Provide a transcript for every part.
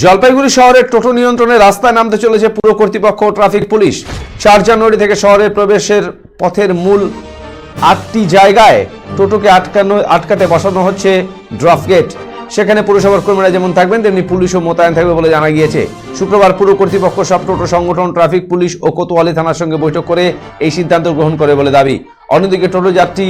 জলপাইগুড়ি শহরের টোটো নিয়ন্ত্রণে রাস্তায় নামতে চলেছে পুর কর্তৃপক্ষ ট্রাফিক পুলিশ। চার জানুয়ারি থেকে শহরের প্রবেশের পথের মূল আটটি জায়গায় টোটোকে আটকানো, আটকাতে বসানো হচ্ছে ড্রপ গেট। সেখানে পুরসভার কর্মীরা যেমন থাকবেন, তেমনি পুলিশও মোতায়েন থাকবে বলে জানা গিয়েছে। শুক্রবার পুর কর্তৃপক্ষ সব টোটো সংগঠন, ট্রাফিক পুলিশ ও কোতোয়ালি থানার সঙ্গে বৈঠক করে এই সিদ্ধান্ত গ্রহণ করে বলে দাবি। অন্যদিকে টোটো যাত্রী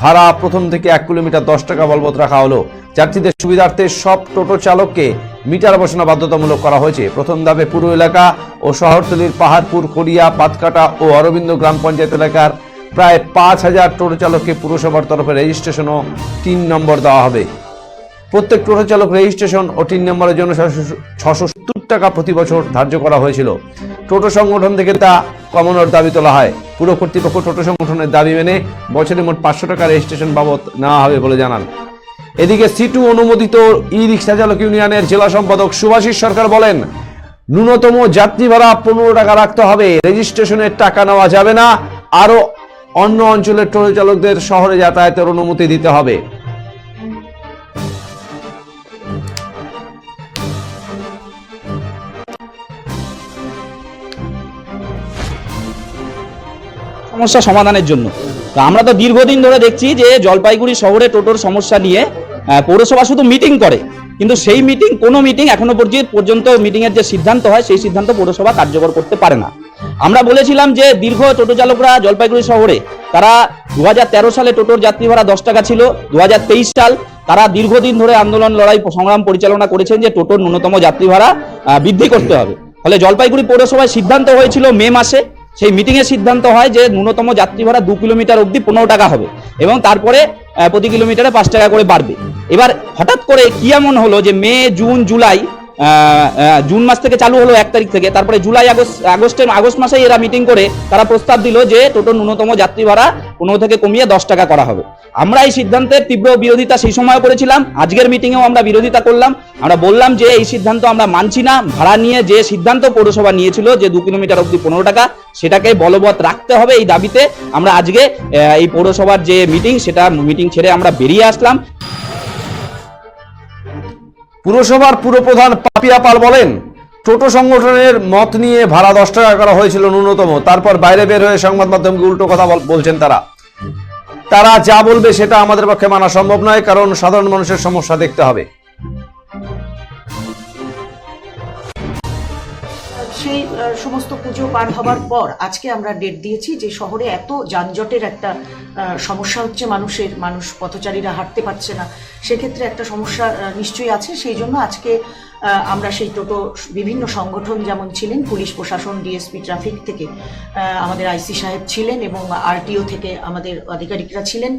ভাড়া প্রথম থেকে এক কিলোমিটার দশ টাকা বলবৎ রাখা হলো। যাত্রীদের সুবিধার্থে সব টোটো চালককে মিটার বসানো বাধ্যতামূলক করা হয়েছে। প্রথম ধাপে পুরো এলাকা ও শহরতলির পাহাড়পুর করিয়া পাতকাটা ও অরবিন্দ গ্রাম পঞ্চায়েত এলাকার প্রায় পাঁচ হাজার টোটো চালককে পুরসভার তরফে রেজিস্ট্রেশন ও তিন নম্বর দেওয়া হবে। প্রত্যেক টোটো চালক রেজিস্ট্রেশন ও তিন নম্বরের জন্য ছশো সত্তর টাকা প্রতি বছর ধার্য করা হয়েছিল। টোটো সংগঠন থেকে তা কমানোর দাবি তোলা হয়। পুরো কর্তৃপক্ষ টোটো সংগঠনের দাবি মেনে বছরে মোট পাঁচশো টাকা রেজিস্ট্রেশন বাবদ নেওয়া হবে বলে জানান। এদিকে সিটু অনুমোদিত ই রিক্সা চালক ইউনিয়নের জেলা সম্পাদক সুভাষিস সরকার বলেন, ন্যূনতম যাত্রী ভাড়া পনেরো টাকা রাখতে হবে, রেজিস্ট্রেশনের টাকা নেওয়া যাবে না, আরও অন্য অঞ্চলের টোটো চালকদের শহরে যাতায়াতের অনুমতি দিতে হবে। সমস্যা সমাধানের জন্য। তো আমরা তো দীর্ঘদিন ধরে দেখছি যে জলপাইগুড়ি শহরে টোটোর সমস্যা নিয়ে পৌরসভা শুধু মিটিং করে, কিন্তু সেই মিটিং কোনো মিটিং এখনও পর্যন্ত পর্যন্ত মিটিং এর যে সিদ্ধান্ত হয়, সেই সিদ্ধান্ত পৌরসভা কার্যকর করতে পারে না। আমরা বলেছিলাম যে দীর্ঘ টোটো চালকরা জলপাইগুড়ি শহরে, তারা দু হাজার তেরো সালে টোটোর যাত্রী ভাড়া দশ টাকা ছিল দু হাজার তেইশ সাল তারা দীর্ঘদিন ধরে আন্দোলন, লড়াই, সংগ্রাম পরিচালনা করেছেন যে টোটোর ন্যূনতম যাত্রী ভাড়া বৃদ্ধি করতে হবে। ফলে জলপাইগুড়ি পৌরসভায় সিদ্ধান্ত হয়েছিল মে মাসে, সেই মিটিং এর সিদ্ধান্ত হয় যে ন্যূনতম যাত্রী ভাড়া দু কিলোমিটার অবধি পনেরো টাকা হবে এবং তারপরে প্রতি কিলোমিটারে পাঁচ টাকা করে বাড়বে। এবার হঠাৎ করে কি এমন হলো যে মে, জুন, জুলাই জুন মাস থেকে চালু হলো এক তারিখ থেকে। তারপরে জুলাই, আগস্ট আগস্টের আগস্ট মাসেই এরা মিটিং করে তারা প্রস্তাব দিল যে টোটো ন্যূনতম যাত্রী ভাড়া পনেরো থেকে কমিয়ে দশ টাকা করা হবে। আমরা এই সিদ্ধান্তের তীব্র বিরোধিতা সেই সময় করেছিলাম। আজকের মিটিংয়েও আমরা বিরোধিতা করলাম। আমরা বললাম যে এই সিদ্ধান্ত আমরা মানছি না। ভাড়া নিয়ে যে সিদ্ধান্ত পৌরসভা নিয়েছিল যে দু কিলোমিটার অবধি পনেরো টাকা, সেটাকে বলবৎ রাখতে হবে এই দাবিতে। আমরা আজকে এই পৌরসভার যে মিটিং সেটা মিটিং ছেড়ে আমরা বেরিয়ে আসলাম। পুরসভার পুরপ্রধান পাপিয়া পাল বলেন, টোটো সংগঠনের মত নিয়ে ভাড়া দশ টাকা করা হয়েছিল ন্যূনতম, তারপর বাইরে বের হয়ে সংবাদ মাধ্যমকে উল্টো কথা বলছেন তারা। তারা যা বলবে সেটা আমাদের পক্ষে মানা সম্ভব নয়, কারণ সাধারণ মানুষের সমস্যা দেখতে হবে। সেই সমস্ত পুজো পার হবার পর আজকে আমরা ডেট দিয়েছি যে শহরে এত যানজটের একটা সমস্যা হচ্ছে মানুষের, মানুষ পথচারীরা হাঁটতে পারছে না। সেক্ষেত্রে একটা সমস্যা নিশ্চয়ই আছে। সেই জন্য আজকে আমরা সেই টোটো বিভিন্ন সংগঠন যেমন ছিলেন, পুলিশ প্রশাসন ডিএসপি ট্রাফিক থেকে আমাদের আইসি সাহেব ছিলেন এবং আরটিও থেকে আমাদের আধিকারিকরা ছিলেন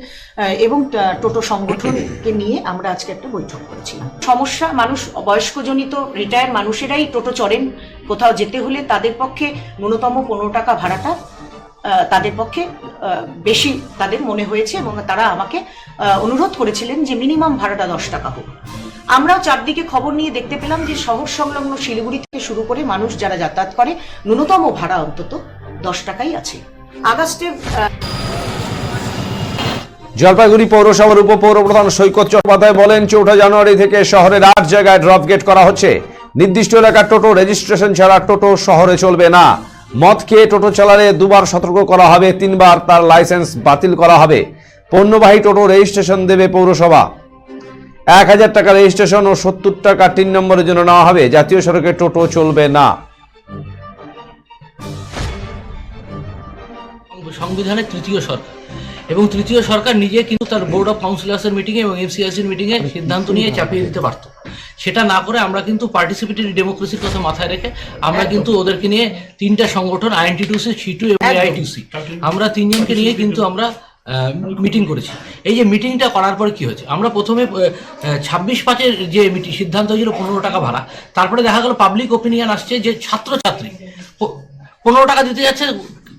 এবং টোটো সংগঠনকে নিয়ে আমরা আজকে একটা বৈঠক করেছিলাম। সমস্যা, মানুষ, বয়স্কজনিত রিটায়ার মানুষেরাই টোটো চড়েন কোথাও যেতে হলে তাদের পক্ষে ন্যূনতম পনেরো টাকা ভাড়াটা তাদের পক্ষে বেশি তাদের মনে হয়েছে এবং তারা আমাকে অনুরোধ করেছিলেন যে মিনিমাম ভাড়াটা দশ টাকা হোক। আমরাও চারদিকে খবর নিয়ে দেখতে পেলাম যে শহর সংলগ্ন শিলিগুড়ি থেকে শুরু করে মানুষ যারা যাতায়াত করে, ন্যূনতম ভাড়া অন্তত দশ টাকাই আছে। আগস্টে জলপাইগুড়ি পৌরসভার উপপৌরপ্রধান সৈকত চট্টোপাধ্যায় বলেন, চৌঠা জানুয়ারি থেকে শহরের আট জায়গায় ড্রপ গেট করা হচ্ছে। নির্দিষ্ট এলাকার টোটো রেজিস্ট্রেশন ছাড়া টোটো শহরে চলবে না। মদ খেয়ে টোটো চালালে দুবার সতর্ক করা হবে, তিনবার তার লাইসেন্স বাতিল করা হবে। পণ্যবাহী টোটো রেজিস্ট্রেশন দেবে পৌরসভা। এক হাজার টাকা রেজিস্ট্রেশন ও সত্তর টাকা তিন নম্বরের জন্য নেওয়া হবে। জাতীয় সড়কে টোটো চলবে না। সংবিধানের তৃতীয় সরকার। এবং তৃতীয় সরকার নিজে কিন্তু তার বোর্ড অফ কাউন্সিলার্সের মিটিংয়ে এবং এমসিআইসির মিটিংয়ে সিদ্ধান্ত নিয়ে চাপিয়ে দিতে পারত। সেটা না করে আমরা কিন্তু পার্টিসিপেটরি ডেমোক্রেসির কথা মাথায় রেখে আমরা কিন্তু ওদেরকে নিয়ে তিনটা সংগঠন আইএনটিটিউসি সিটু এবং আইটিউসি আমরা তিনজনকে নিয়ে কিন্তু আমরা মিটিং করেছি। এই যে মিটিংটা করার পরে কি হয়েছে? আমরা প্রথমে ছাব্বিশ পাঁচের যে মিটিং সিদ্ধান্ত হয়েছিল পনেরো টাকা ভাড়া। তারপরে দেখা গেল পাবলিক ওপিনিয়ন আসছে যে ছাত্রছাত্রী পনেরো টাকা দিতে যাচ্ছে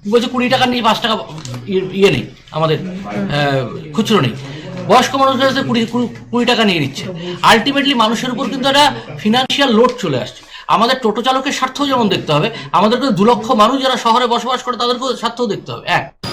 বলছে কুড়ি টাকা নিয়ে পাঁচ টাকা ইয়ে- ইয়ে নেই আমাদের খুচরো নেই। বয়স্ক মানুষের কাছে কুড়ি, কুড়ি- কুড়ি টাকা নিয়ে নিচ্ছে। আলটিমেটলি মানুষের উপর কিন্তু একটা ফিনান্সিয়াল লোড চলে আসছে। আমাদের টোটো চালকের স্বার্থও যেমন দেখতে হবে আমাদেরকে দু লক্ষ মানুষ যারা শহরে বসবাস করে তাদেরকেও স্বার্থও দেখতে হবে। এক।